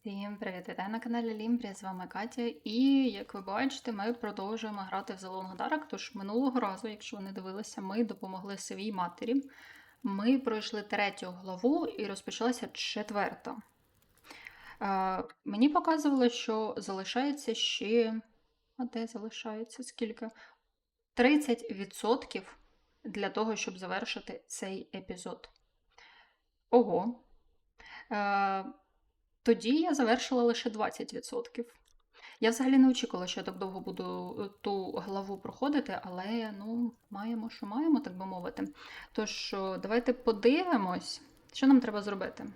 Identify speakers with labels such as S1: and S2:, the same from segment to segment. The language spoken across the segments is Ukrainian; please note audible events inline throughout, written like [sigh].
S1: Всім привіт! Вітаю на каналі Лімбрія, з вами Катя. І як ви бачите, ми продовжуємо грати в The Long Тож минулого разу, якщо ви не дивилися, ми допомогли своїй матері. Ми пройшли третю главу і розпочалася четверта. Е, мені показувало, що залишається ще. А де залишається? Скільки? 30% для того, щоб завершити цей епізод. Ого. Е, тоді я завершила лише 20%. Я взагалі не очікувала, що я так довго буду е, ту главу проходити, але ну, маємо, що маємо, так би мовити. Тож, е, давайте подивимось, що нам треба зробити.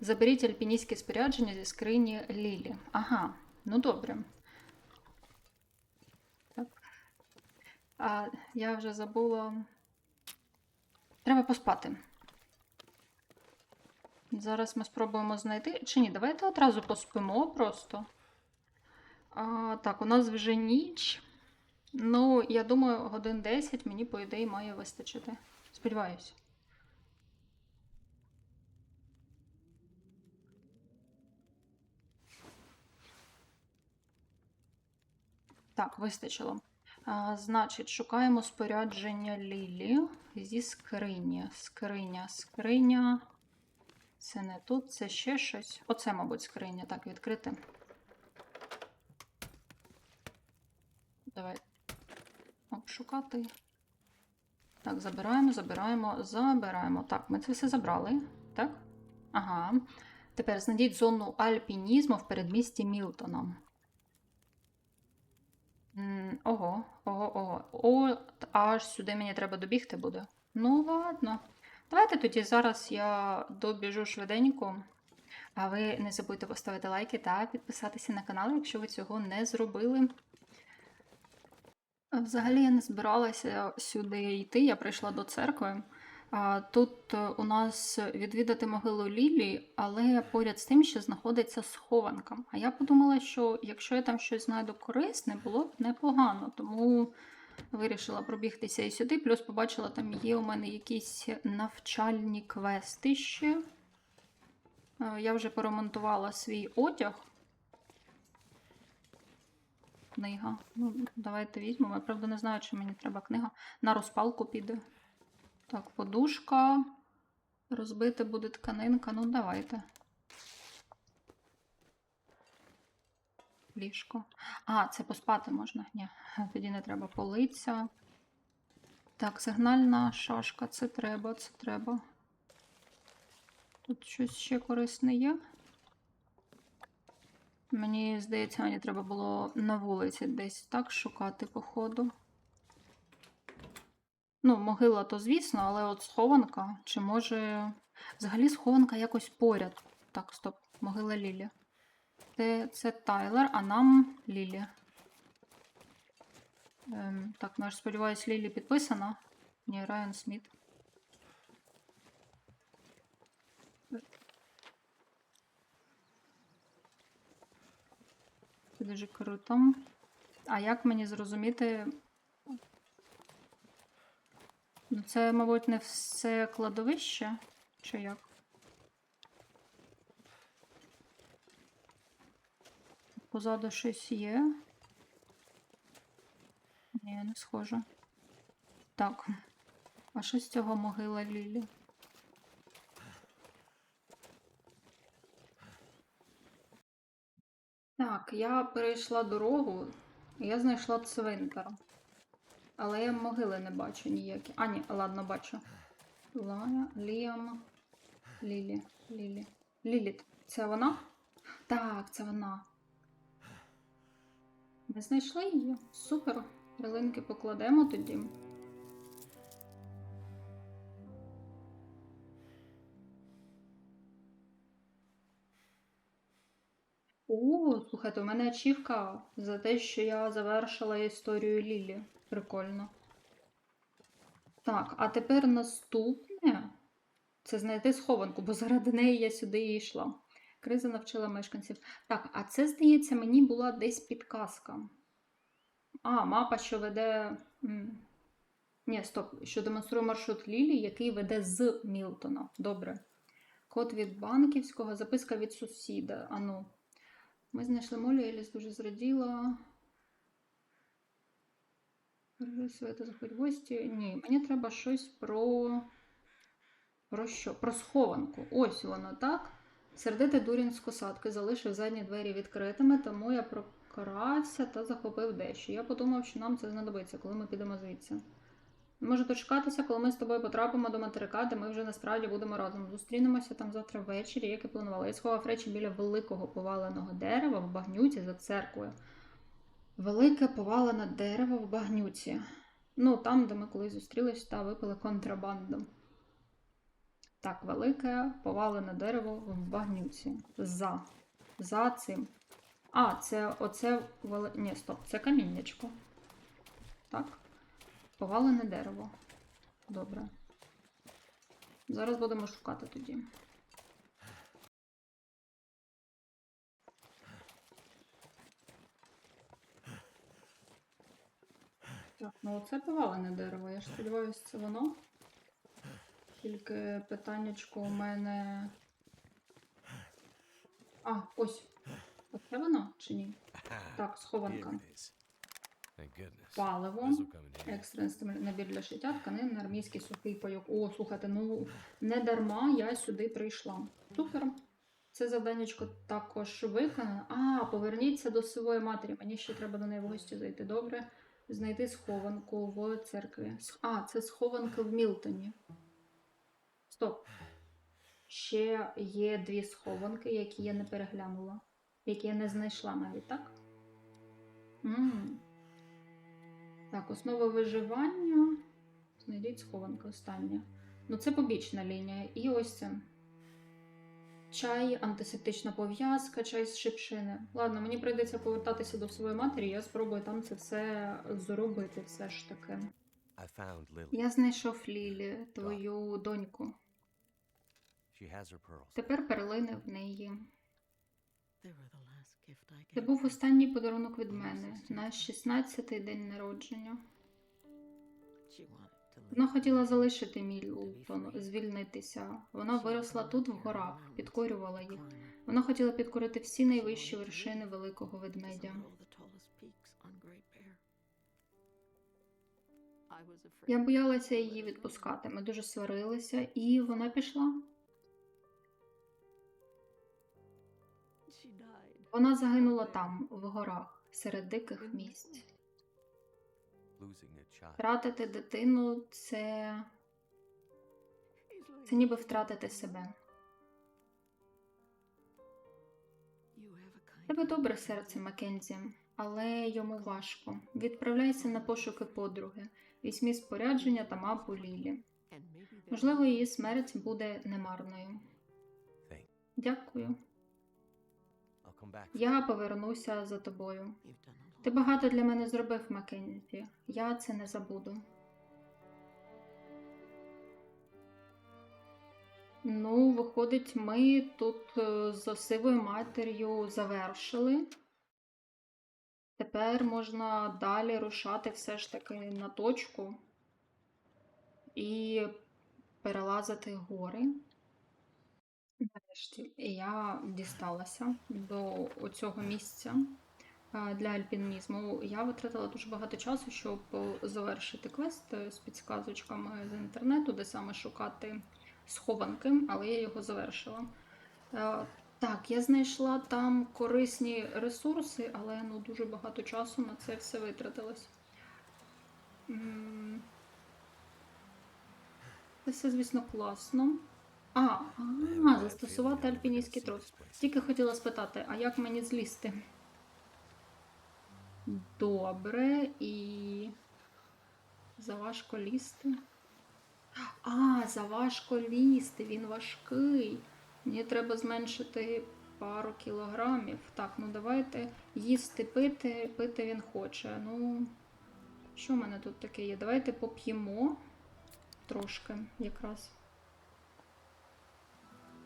S1: Заберіть альпіністське спорядження зі скрині Лілі. Ага, ну добре. Так. А я вже забула. Треба поспати. Зараз ми спробуємо знайти. Чи ні, давайте одразу поспимо просто. А, так, у нас вже ніч. Ну, я думаю, годин 10 мені, по ідеї, має вистачити. Сподіваюсь. Так, вистачило. А, значить, шукаємо спорядження Лілі зі скрині. Скриня, скриня. Це не тут, це ще щось. Оце, мабуть, скриня. Так, відкрити. Давай обшукати. Так, забираємо, забираємо, забираємо. Так, ми це все забрали. Так? Ага. Тепер знайдіть зону альпінізму в передмісті Мілтона. Ого, ого, ого. О, аж сюди мені треба добігти буде. Ну, ладно. Давайте тоді зараз я добіжу швиденько. А ви не забудьте поставити лайки та підписатися на канал, якщо ви цього не зробили. Взагалі я не збиралася сюди йти, я прийшла до церкви. Тут е, у нас відвідати могилу Лілі, але поряд з тим ще знаходиться схованка. А я подумала, що якщо я там щось знайду корисне, було б непогано. Тому вирішила пробігтися і сюди. Плюс побачила, там є у мене якісь навчальні квести ще. Е, Я вже поремонтувала свій одяг. Книга. Ну, давайте візьмемо. Я правда не знаю, чи мені треба книга. На розпалку піде. Так, подушка. Розбити буде тканинка. Ну, давайте. Ліжко. А, це поспати можна? Ні, [laughs] тоді не треба полиця. Так, сигнальна шашка. Це треба, це треба. Тут щось ще корисне є. Мені здається, мені треба було на вулиці десь так шукати, походу. Ну, могила, то звісно, але от схованка. Чи може. Взагалі схованка якось поряд. Так, стоп, могила Лілі. Це, це Тайлер, а нам Лілі. Ем, так, ну я ж сподіваюсь, Лілі підписана. Ні, Райан Сміт. Це дуже круто. А як мені зрозуміти? Ну, це, мабуть, не все кладовище, чи як? Позаду щось є. Ні, не схоже. Так. А що з цього могила Лілі? Так, я перейшла дорогу, я знайшла цвинтар. Але я могили не бачу ніякі. А, ні, ладно, бачу. Лая, Ліам, Лілі, Лілі. Ліліт. Це вона? Так, це вона. Ми знайшли її. Супер. Ялинки покладемо тоді. О, слухайте, у мене ачівка за те, що я завершила історію Лілі. Прикольно. Так, а тепер наступне це знайти схованку, бо заради неї я сюди і йшла. Криза навчила мешканців. Так, а це, здається, мені була десь підказка. А, мапа, що веде. Ні, стоп, що демонструє маршрут Лілі, який веде з Мілтона. Добре. Код від банківського, записка від сусіда. Ану. Ми знайшли Молі, Еліс дуже зраділа. Бережи заходь в гості. Ні, мені треба щось про. Про що? Про схованку. Ось воно, так? Сердитий дурін з косатки залишив задні двері відкритими, тому я прокрався та захопив дещо. Я подумав, що нам це знадобиться, коли ми підемо звідси. Не можу дочекатися, коли ми з тобою потрапимо до материка, де ми вже насправді будемо разом. Зустрінемося там завтра ввечері, як і планувала. Я сховав речі біля великого поваленого дерева в багнюці за церквою. Велике повалене дерево в багнюці. Ну, там, де ми колись зустрілись та випили контрабанду. Так, велике повалене дерево в багнюці. За. За цим. А, це оце вели... Ні, стоп, це каміннячко. Так. Повалене дерево. Добре. Зараз будемо шукати тоді. Так, ну оце повалене дерево. Я ж сподіваюся, це воно. Тільки питаннячко у мене. А, ось. Оце воно чи ні? Так, схованка. Паливо. Екстрений набір для шиття, тканин, армійський сухий пайок. О, слухайте, ну не дарма я сюди прийшла. Супер. Це завданнячко також виконано. А, поверніться до своєї матері. Мені ще треба до неї в гості зайти. Добре. Знайти схованку в церкві. А, це схованки в Мілтоні. Стоп. Ще є дві схованки, які я не переглянула. Які я не знайшла навіть, так? м Так, основа виживання. Знайдіть схованку остання. Ну, це побічна лінія. І ось це. Чай, антисептична пов'язка, чай з шипшини. Ладно, мені прийдеться повертатися до своєї матері, я спробую там це все зробити все ж таки. Я знайшов Лілі, твою доньку. Тепер перлини в неї. Це був останній подарунок від мене на 16-й день народження. Вона хотіла залишити Мілтон, звільнитися. Вона виросла тут в горах, підкорювала їх. Вона хотіла підкорити всі найвищі вершини великого ведмедя. Я боялася її відпускати. Ми дуже сварилися, і вона пішла. Вона загинула там, в горах, серед диких місць. Втратити дитину це, це ніби втратити себе. Тебе добре серце, Маккензі, але йому важко. Відправляйся на пошуки подруги. Візьмі спорядження та мапу Лілі. Можливо, її смерть буде немарною. Дякую. Я повернуся за тобою. Ти багато для мене зробив, Маккензі. Я це не забуду. Ну, виходить, ми тут е, з сивою матір'ю завершили. Тепер можна далі рушати все ж таки на точку і перелазити гори. Я дісталася до цього місця е, для альпінізму. Я витратила дуже багато часу, щоб завершити квест з підсказочками з інтернету, де саме шукати схованки, але я його завершила. Е, Так, я знайшла там корисні ресурси, але ну, дуже багато часу на це все витратилось. Це все, звісно, класно. А, а, застосувати альпіністський трос. Тільки хотіла спитати, а як мені злізти? Добре, і. Заважко лізти. А, заважко лізти, він важкий. Мені треба зменшити пару кілограмів. Так, ну давайте їсти, пити, пити він хоче. Ну, що в мене тут таке є? Давайте поп'ємо трошки якраз.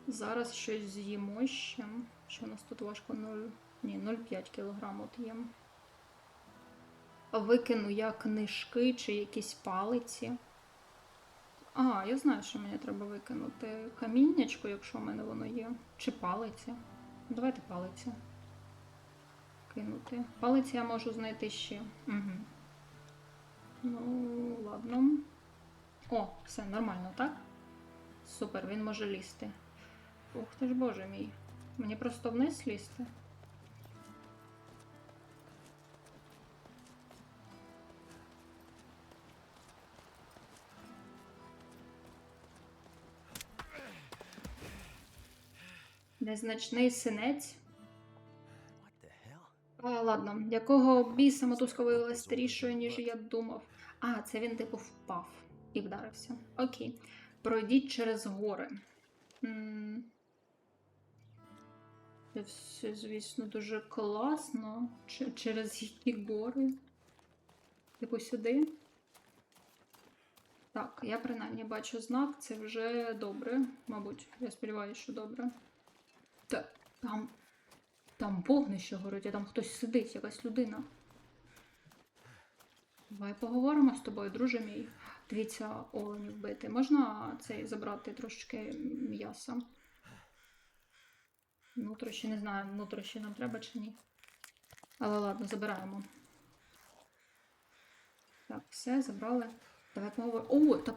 S1: Зараз щось з'їмо ще. Що у нас тут важко 0. Ні, 0,5 кг от їм. Викину я книжки чи якісь палиці. А, я знаю, що мені треба викинути каміннячко, якщо в мене воно є. Чи палиці. Давайте палиці. Кинути. Палиці я можу знайти ще. Угу. Ну, ладно. О, все нормально, так? Супер, він може лізти. Ух ти ж боже мій. Мені просто вниз лізти. Незначний синець. А, ладно, якого біса мотузка виявилася старішою, ніж я думав. А, це він типу впав і вдарився. Окей. Пройдіть через гори. М. Це все, звісно, дуже класно. Ч- через які гори? Типу сюди. Так, я принаймні бачу знак, це вже добре. Мабуть, я сподіваюся, що добре. Та, там там вогнище горить, а там хтось сидить, якась людина. Давай поговоримо з тобою, друже мій. Дивіться, оленів вбити. Можна цей забрати трошечки м'яса? Нутрощі, не знаю, нутрощі нам треба чи ні. Але ладно, забираємо. Так, все, забрали. Давай поговоримо. О, так.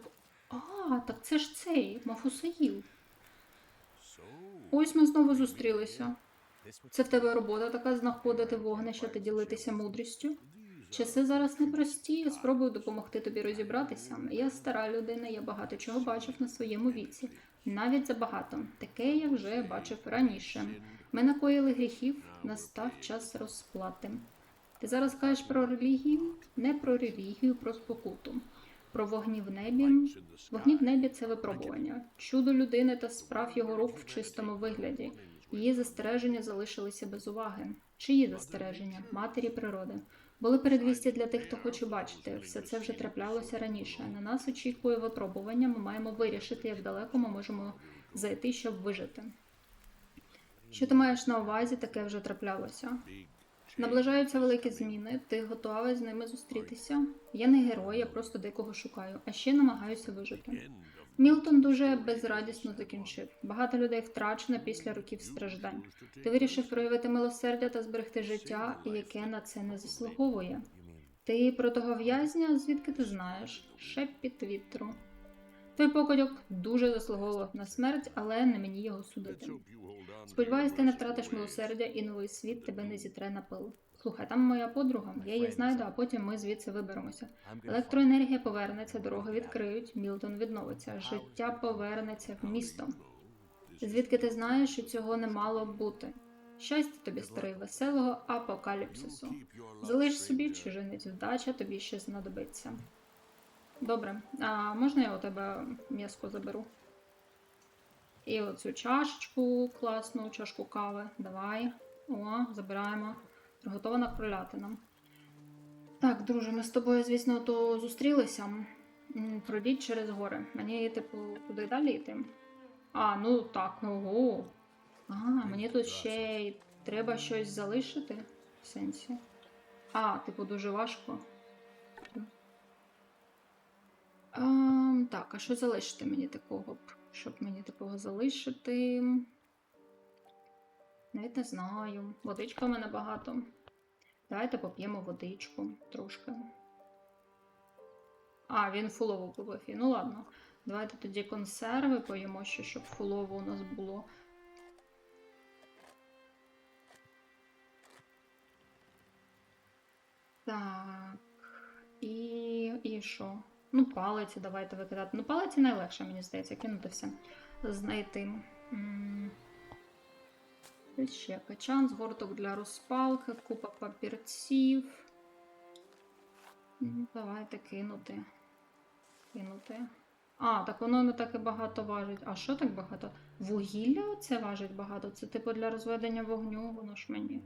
S1: А, так це ж цей, Мафусаїл. Ось ми знову зустрілися. Це в тебе робота така знаходити вогнище та ділитися мудрістю. Часи зараз непрості, я спробую допомогти тобі розібратися. Я стара людина, я багато чого бачив на своєму віці. Навіть забагато. Таке я вже бачив раніше. Ми накоїли гріхів, настав час розплати. Ти зараз кажеш про релігію? Не про релігію, про спокуту. Про вогні в небі. Вогні в небі це випробування. Чудо людини та справ його рук в чистому вигляді. Її застереження залишилися без уваги. Чиї застереження? Матері природи. Були передвісті для тих, хто хоче бачити. Все це вже траплялося раніше. На нас очікує випробування. Ми маємо вирішити, як далеко ми можемо зайти, щоб вижити. Що ти маєш на увазі, таке вже траплялося. Наближаються великі зміни. Ти готова з ними зустрітися? Я не герой, я просто декого шукаю, а ще намагаюся вижити. Мілтон дуже безрадісно закінчив. Багато людей втрачено після років страждань. Ти вирішив проявити милосердя та зберегти життя, яке на це не заслуговує. Ти про того в'язня, звідки ти знаєш? Шепіт вітру. Той покидьок дуже заслуговував на смерть, але не мені його судити. Сподіваюсь, ти не втратиш милосердя і новий світ тебе не зітре на пил. Слухай, там моя подруга, я її знайду, а потім ми звідси виберемося. Електроенергія повернеться, дороги відкриють, Мілтон відновиться, життя повернеться в місто. Звідки ти знаєш, що цього не мало бути? Щастя тобі, старий, веселого апокаліпсису. Залиш собі чужинець, вдача тобі ще знадобиться. Добре, а можна я у тебе м'яско заберу? І оцю чашечку, класну чашку кави. Давай. О, забираємо. Приготована кролятина. Так, друже, ми з тобою, звісно, то зустрілися. Пройдіть через гори. Мені, типу, туди далі йти. А, ну так, ого. А, мені тут ще й треба щось залишити в сенсі. А, типу, дуже важко. Ем, так, а що залишити мені такого? Щоб мені такого залишити? Навіть не знаю. Водичка в мене багато. Давайте поп'ємо водичку трошки. А, він фулову попив. І, Ну ладно. Давайте тоді консерви поїмо ще, щоб фулово у нас було. Так. І. І що? Ну, палиці давайте викидати. Ну, палиці найлегше, мені здається, кинути все. Знайти. Ще качан, згорток для розпалки, купа папірців. Давайте кинути. Кинути. А, так воно не так і багато важить. А що так багато? Вугілля це важить багато. Це типу для розведення вогню, воно ж мені.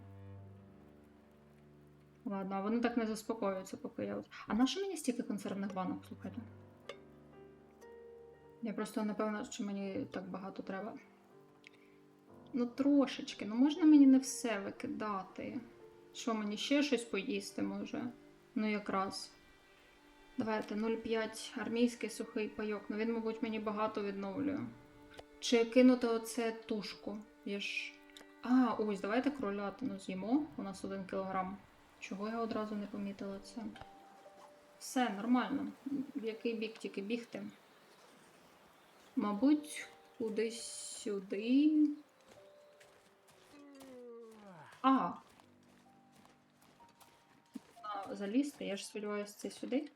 S1: Ладно, а вони так не заспокоюються, поки я. А на що мені стільки консервних банок, слухайте? Я просто не певна, що мені так багато треба. Ну, трошечки, ну можна мені не все викидати. Що мені ще щось поїсти може? Ну, якраз. Давайте 0,5 армійський сухий пайок. Ну він, мабуть, мені багато відновлює. Чи кинути оце тушку? Я ж. А, ось, давайте кролятину з'їмо. У нас один кілограм. Чого я одразу не помітила це? Все, нормально. В який бік тільки бігти? Мабуть, кудись сюди. А. Залізти, я ж сподіваюся, це сюди.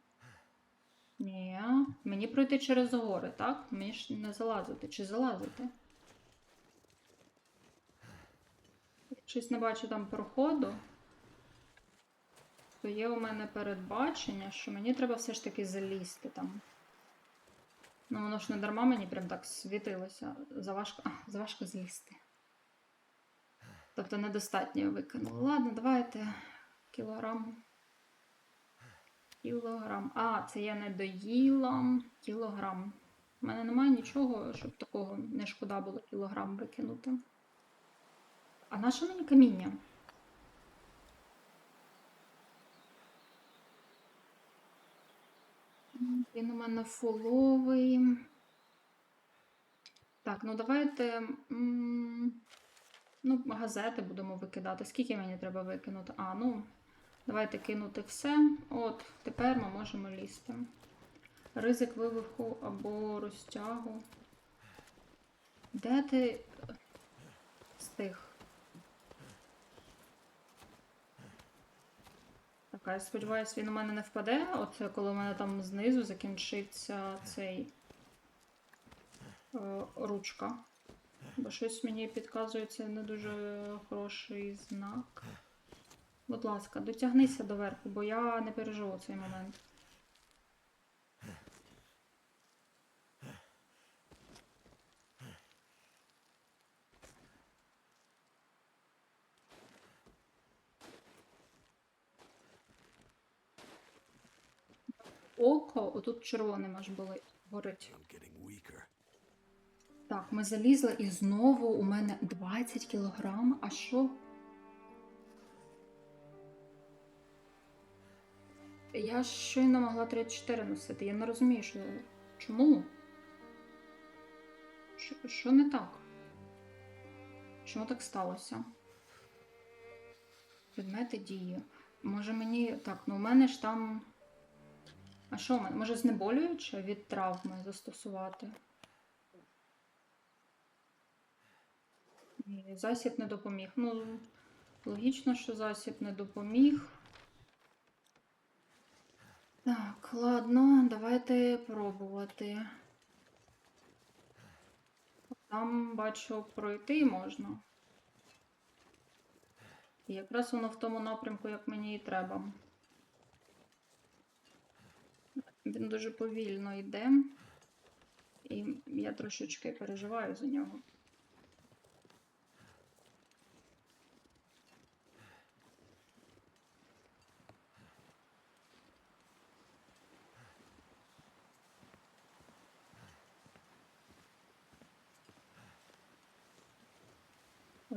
S1: Ні. Мені пройти через гори, так? Мені ж не залазити. Чи залазити? Щось не бачу там проходу. То є у мене передбачення, що мені треба все ж таки залізти там. Ну, воно ж не дарма мені прям так світилося. Заважко, а, [laughs] заважко злізти. Тобто недостатньо я викинула. Ладно, давайте кілограм. Кілограм. А, це я не доїла. Кілограм. У мене немає нічого, щоб такого не шкода було кілограм викинути. А на що мені каміння? Він у мене фуловий. Так, ну давайте. м, Ну, газети будемо викидати. Скільки мені треба викинути? А, ну, давайте кинути все. От, тепер ми можемо лізти. Ризик вивиху або розтягу. Де ти стих? Так, я сподіваюся, він у мене не впаде. Оце коли у мене там знизу закінчиться цей е, ручка. Бо щось мені підказує, це не дуже хороший знак. Будь ласка, дотягнися до верху, бо я не переживу цей момент. Око, отут червоним аж болить, горить. Так, ми залізли і знову у мене 20 кілограм. А що? Я щойно могла 34 носити. Я не розумію, що... чому? Що, не так? Чому так сталося? Предмети дії. Може мені. Так, ну у мене ж там. А що у мене? Може знеболююче від травми застосувати? Засіб не допоміг. Ну, логічно, що засіб не допоміг. Так, ладно, давайте пробувати. Там бачу пройти можна. І якраз воно в тому напрямку, як мені і треба. Він дуже повільно йде, і я трошечки переживаю за нього.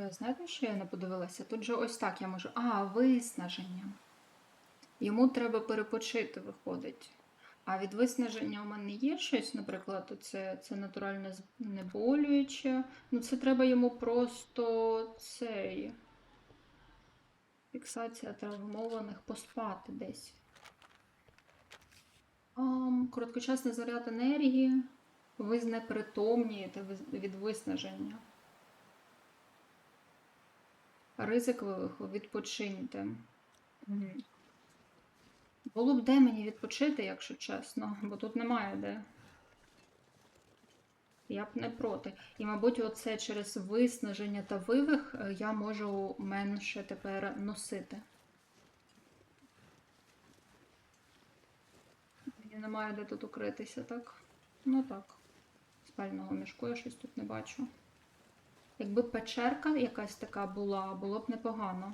S1: Ви знаєте, що я не подивилася? Тут же ось так я можу. А, виснаження. Йому треба перепочити, виходить. А від виснаження у мене є щось, наприклад, це, це натуральне знеболююче. Ну, це треба йому просто цей. Фіксація травмованих поспати десь. Ам, короткочасний заряд енергії. Ви знепритомнієте від виснаження. Ризик відпочиньте. Мгм. Було б де мені відпочити, якщо чесно, [laughs] бо тут немає де. Я б не проти. І, мабуть, оце через виснаження та вивих е, я можу менше тепер носити. Мені немає де тут укритися, так? Ну так. Спального мішку я щось тут не бачу. Якби печерка якась така була, було б непогано.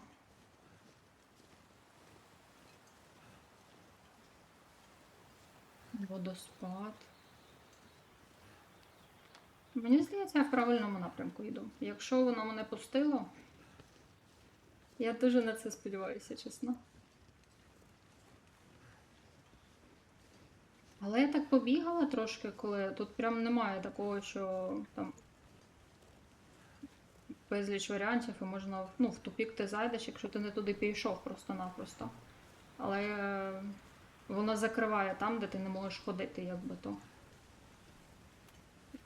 S1: Водоспад. Мені здається, я в правильному напрямку йду. Якщо воно мене пустило, я дуже на це сподіваюся, чесно. Але я так побігала трошки, коли тут прям немає такого, що там безліч варіантів, і можна ну, в тупік ти зайдеш, якщо ти не туди пішов просто-напросто. Але е, воно закриває там, де ти не можеш ходити, якби то.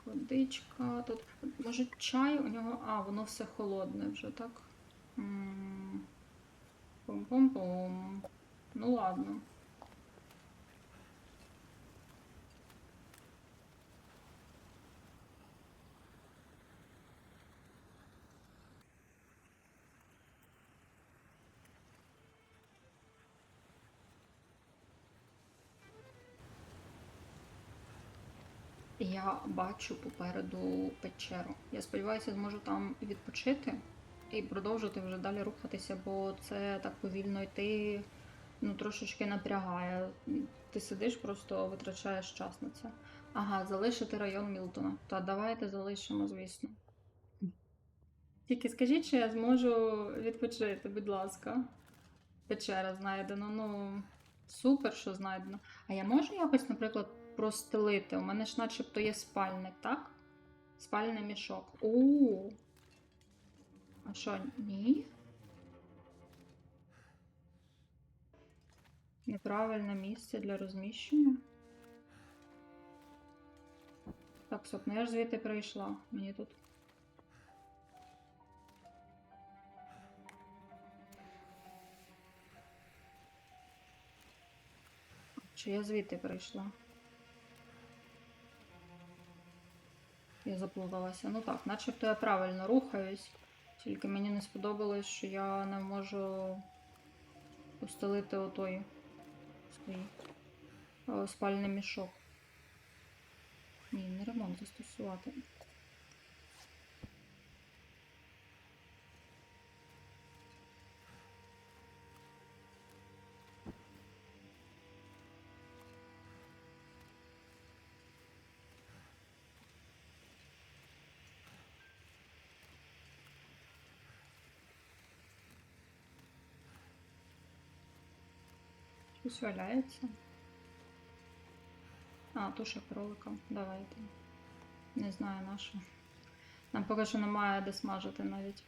S1: Водичка тут. Може чай у нього. А, воно все холодне вже, так? Пум-пум-пум. Ну ладно. Я бачу попереду печеру. Я сподіваюся, зможу там відпочити і продовжити вже далі рухатися, бо це так повільно йти, ну трошечки напрягає. Ти сидиш, просто витрачаєш час на це. Ага, залишити район Мілтона. Та давайте залишимо, звісно. Тільки скажіть, що я зможу відпочити, будь ласка. Печера знайдено. Ну, супер, що знайдено. А я можу якось, наприклад, простелити? У мене ж начебто є спальник, так? Спальний мішок. У. А що, ні? Неправильне місце для розміщення. Так, стоп, ну я ж звідти прийшла. Мені тут. Чи я звідти прийшла? Я заплуталася. Ну так, начебто я правильно рухаюсь. Тільки мені не сподобалось, що я не можу постелити отой свій е, спальний мішок. Ні, не ремонт застосувати. Щось валяється. А, туша кролика. Давайте. Не знаю на що. Нам поки що немає де смажити навіть.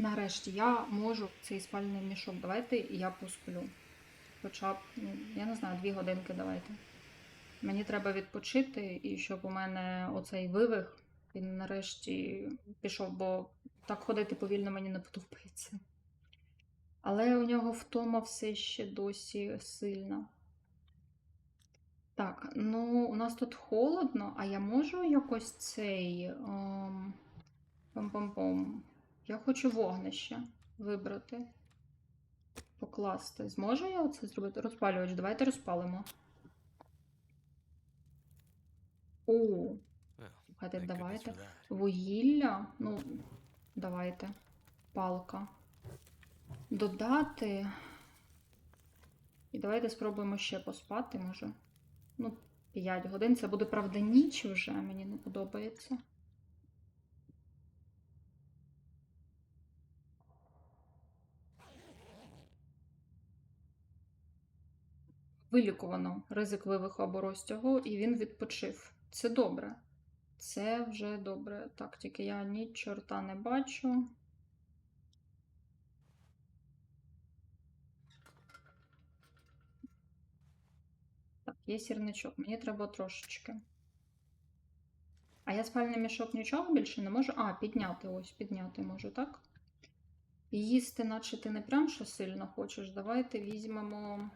S1: Нарешті я можу цей спальний мішок. Давайте я посплю. Хоча б, ну, я не знаю, дві годинки давайте. Мені треба відпочити, і щоб у мене оцей вивих, він нарешті пішов, бо так ходити повільно мені не подобається. Але у нього втома все ще досі сильна. Так, ну у нас тут холодно, а я можу якось цей. ем, Пом-пом-пом. Я хочу вогнище вибрати. Покласти. Зможу я оце зробити? Розпалювач. Давайте розпалимо. О,
S2: Well,
S1: слухайте, давайте. Вугілля. Ну, давайте. Палка. Додати. І давайте спробуємо ще поспати, може. Ну, 5 годин. Це буде, правда, ніч вже, мені не подобається. Вилікувано ризик вивиху або розтягу, і він відпочив. Це добре. Це вже добре. Так, тільки я ні чорта не бачу. Так, є сірничок. Мені треба трошечки. А я спальний мішок нічого більше не можу. А, підняти, ось, підняти можу, так? Їсти, наче ти не прям що сильно хочеш. Давайте візьмемо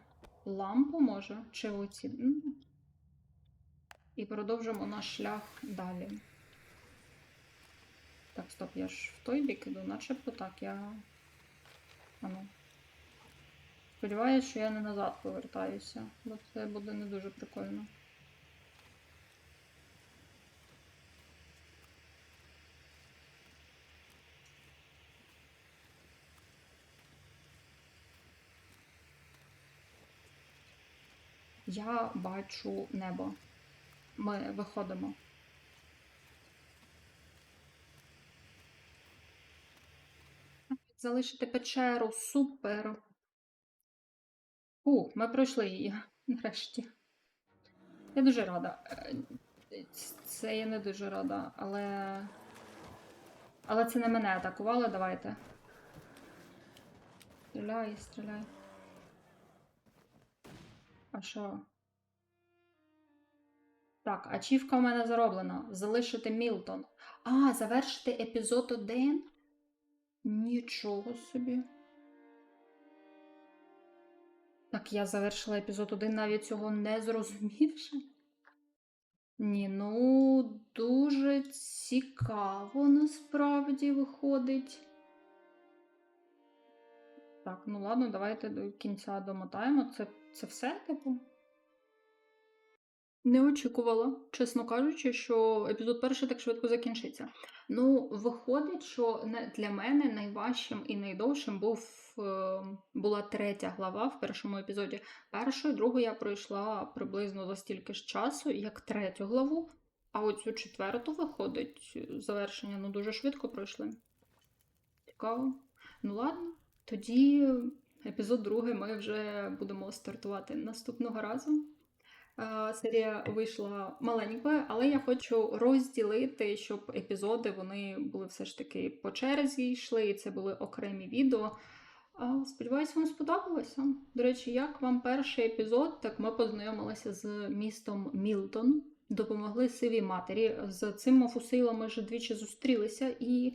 S1: лампу, може, чи оці. І продовжимо наш шлях далі. Так, стоп, я ж в той бік іду, начебто так, я. Ану. Сподіваюсь, що я не назад повертаюся, бо це буде не дуже прикольно. Я бачу небо. Ми виходимо. Залишити печеру. Супер. Ух, ми пройшли її [laughs] нарешті. Я дуже рада. Е, Це я не дуже рада, але. Але це не мене атакували, давайте. Стріляй, стріляй. А що? Так, ачівка в мене зароблена. Залишити Мілтон. А, завершити епізод 1? Нічого собі. Так, я завершила епізод 1, навіть цього не зрозумівши. Ні, ну дуже цікаво насправді виходить. Так, ну ладно, давайте до кінця домотаємо. Це, це все, типу? Не очікувала, чесно кажучи, що епізод перший так швидко закінчиться. Ну, виходить, що для мене найважчим і найдовшим був, е, була третя глава в першому епізоді. Першу і другу я пройшла приблизно за стільки ж часу, як третю главу. А оцю четверту виходить завершення, ну дуже швидко пройшли. Цікаво. Ну ладно, тоді епізод другий ми вже будемо стартувати наступного разу. Е, Серія вийшла маленькою, але я хочу розділити, щоб епізоди вони були все ж таки по черзі йшли, і це були окремі відео. А, Сподіваюсь, вам сподобалося. До речі, як вам перший епізод, так ми познайомилися з містом Мілтон, допомогли сивій матері. З цим Мафусейлом ми вже двічі зустрілися, і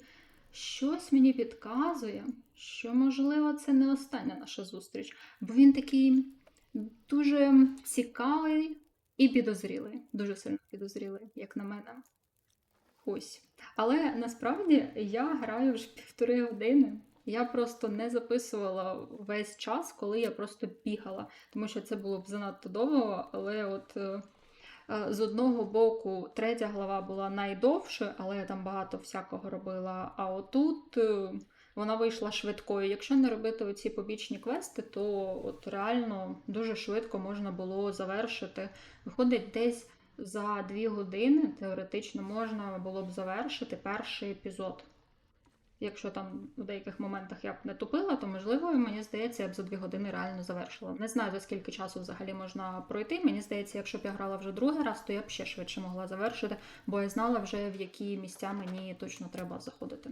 S1: щось мені підказує, що, можливо, це не остання наша зустріч, бо він такий дуже цікавий і підозрілий. Дуже сильно підозрілий, як на мене. Ось. Але насправді я граю вже півтори години. Я просто не записувала весь час, коли я просто бігала, тому що це було б занадто довго. Але от е, з одного боку, третя глава була найдовшою, але я там багато всякого робила. А отут е, вона вийшла швидкою. Якщо не робити оці побічні квести, то от реально дуже швидко можна було завершити. Виходить, десь за дві години теоретично можна було б завершити перший епізод. Якщо там в деяких моментах я б не тупила, то можливо, мені здається, я б за дві години реально завершила. Не знаю, за скільки часу взагалі можна пройти. Мені здається, якщо б я грала вже другий раз, то я б ще швидше могла завершити, бо я знала вже в які місця мені точно треба заходити.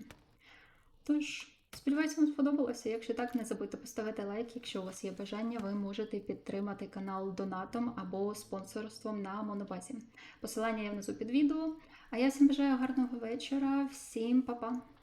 S1: Тож, сподіваюся, вам сподобалося. Якщо так, не забудьте поставити лайк. Якщо у вас є бажання, ви можете підтримати канал донатом або спонсорством на Монобазі. Посилання є внизу під відео. А я всім бажаю гарного вечора. Всім па-па!